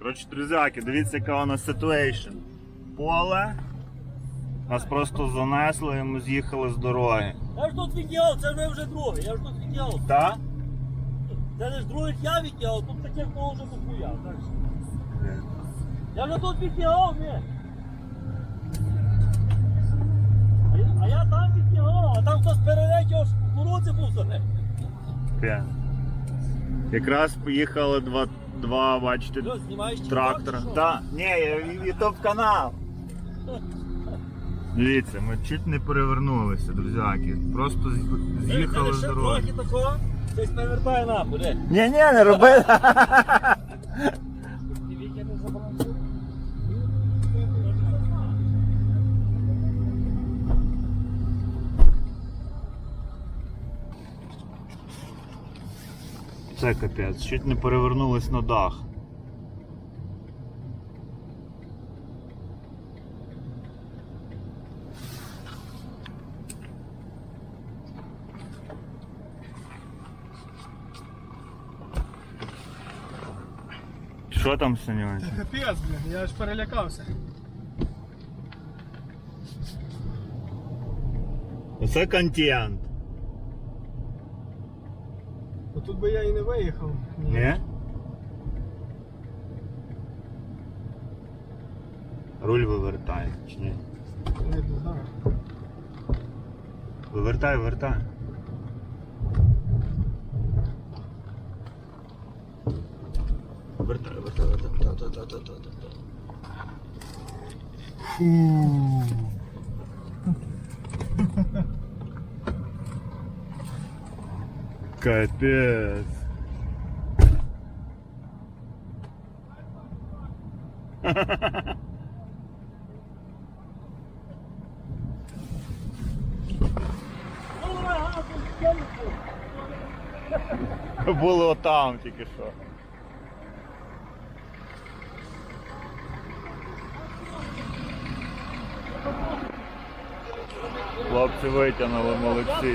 Коротше, друзяки, дивіться, яка у нас ситуейшн. Поле. Нас просто занесло і ми з'їхали з дороги. Я ж тут відділяв, це не вже друге, я ж тут відділяв. Так? Це не з других я відділяв, тут таких було вже дохуя. так. Я вже тут відділяв, ні. А я, там відділяв, а там хтось перелетів, кукурудзі був за ним. Якраз поїхали два, два бачите, знімаєш трактора. що? Так, ні, ютуб канал. Дивіться, ми чуть не перевернулися, друзяки. Просто з- з'їхали з дороги. трохи такого, перевертає нахуй, де. Ні, ні, не роби. Це капець, чуть не перевернулись на дах. Що там, Санюнь? Капець, блін, я аж перелякався. Оце контент. Ну тут би я і не виїхав. Ні? Руль вивертай, чи ні? Не знаю. Вивертай. Вертай, вертай, вертай. Та, та, та, та, та, та, та. Фу. Капец. Ну, давай, га, тут стінку. Було там тільки що. Хлопці витягнули, молодці.